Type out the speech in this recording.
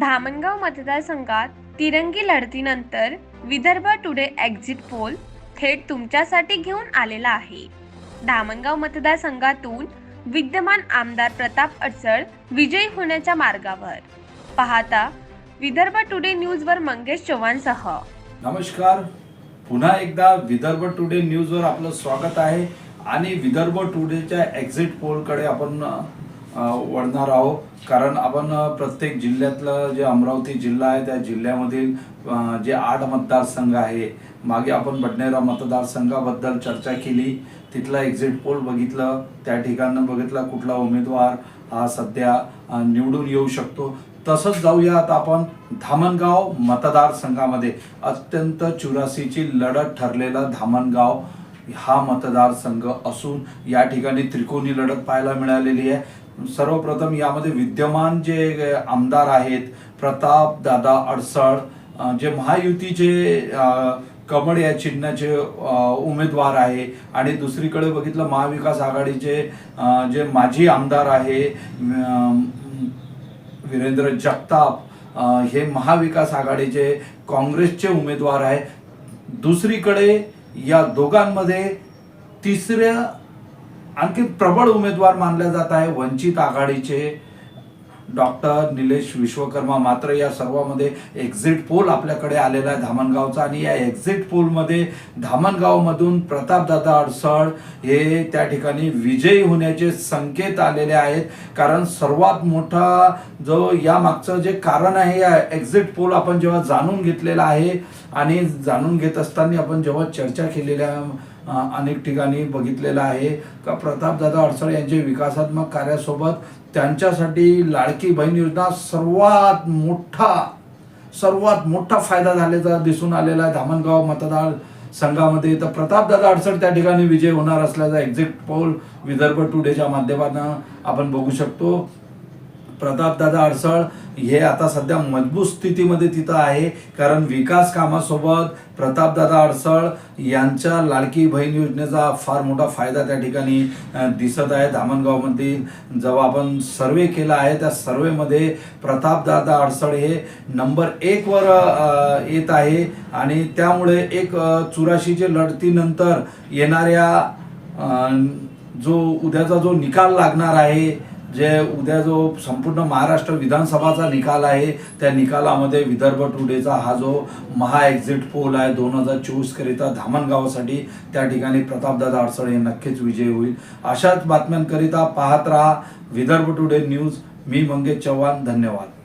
धामणगाव मतदारसंघात तिरंगी लढतीनंतर विदर्भ टुडे एक्झिट पोल थेट तुमच्यासाठी घेऊन आलेला आहे. धामणगाव मतदारसंघातून विद्यमान आमदार प्रताप अडसळ विजयी होण्याच्या मार्गावर. पाहता विदर्भ टुडे न्यूजवर मंगेश चव्हाणसह. नमस्कार. पुन्हा एकदा विदर्भ टुडे न्यूजवर आपलं स्वागत आहे आणि विदर्भ टुडेच्या एक्झिट पोलकडे आपण वळणार आहोत. कारण आपण प्रत्येक जिल्ह्यातलं जे अमरावती जिल्हा आहे त्या जिल्ह्यामधील जे आठ मतदारसंघ आहे मागे आपण बडनेरा मतदारसंघाबद्दल चर्चा केली. तिथला एक्झिट पोल बघितलं. त्या ठिकाणं बघितला कुठला उमेदवार हा सध्या निवडून येऊ शकतो. तसंच जाऊया आता आपण धामणगाव मतदारसंघामध्ये. अत्यंत चुरासीची लढत ठरलेला धामणगाव हा मतदारसंघ असून या ठिकाणी त्रिकोणी लढत पाहायला मिळालेली आहे. सर्वप्रथम यामध्ये विद्यमान जे आमदार आहेत प्रताप दादा अडसळ जे महायुतीचे कमळ या चिन्हाचे उमेदवार आहे. आणि दुसरीकडे बघितलं महाविकास आघाडीचे जे माजी आमदार आहे वीरेंद्र जगताप हे महाविकास आघाडीचे काँग्रेसचे उमेदवार आहे. दुसरीकडे या दोघांमध्ये तिसऱ्या आणखी प्रबळ उमेदवार मानले जात आहे. वंचित आघाडीचे डॉक्टर निलेश विश्वकर्मा मात्र या सर्वामध्ये एक्झिट पोल आपल्याकडे आलेला आहे धामणगावचा. आणि या एक्झिट पोलमध्ये धामणगावमधून प्रतापदादा अडसळ हे त्या ठिकाणी विजयी होण्याचे संकेत आलेले आहेत. कारण सर्वात मोठा जो यामागचं जे कारण आहे या एक्झिट पोल आपण जेव्हा जाणून घेतलेला आहे आणि जाणून घेत असताना आपण जेव्हा चर्चा केलेल्या अनेक ठिकाणी बघितलेलं आहे. का प्रतापदादा अडसळ यांचे विकासात्मक कार्यासोबत त्यांच्यासाठी लाडकी बहीण योजना सर्वात मोठा सर्वात मोठा फायदा झाल्याचा दिसून आलेला आहे धामणगाव मतदार संघामध्ये. तर प्रतापदादा अडसळ त्या ठिकाणी विजय होणार असल्याचा एक्झिट पोल विदर्भ टुडेच्या माध्यमातून आपण बघू शकतो. प्रतापदादा अडसळ हे आता सध्या मजबूत स्थितीमध्ये तिथं आहे कारण विकास कामासोबत प्रतापदादा अडसळ यांच्या लाडकी बहीण योजनेचा फार मोठा फायदा त्या ठिकाणी दिसत आहे. धामणगावमध्ये जेव्हा आपण सर्वे केला आहे त्या सर्वेमध्ये प्रतापदादा अडसळ हे नंबर एकवर येत आहे आणि त्यामुळे एक चुराशीचे लढतीनंतर येणाऱ्या जो उद्याचा जो निकाल लागणार आहे जे उद्या जो संपूर्ण महाराष्ट्र विधानसभाचा निकाल आहे त्या निकालामध्ये विदर्भ टुडेचा हा जो महा एक्झिट पोल आहे दोन हजार चोवीसकरिता धामणगावासाठी त्या ठिकाणी प्रतापदादा अडसळ हे नक्कीच विजय होईल. अशाच बातम्यांकरिता पाहत राहा विदर्भ टुडे न्यूज. मी मंगेश चव्हाण धन्यवाद.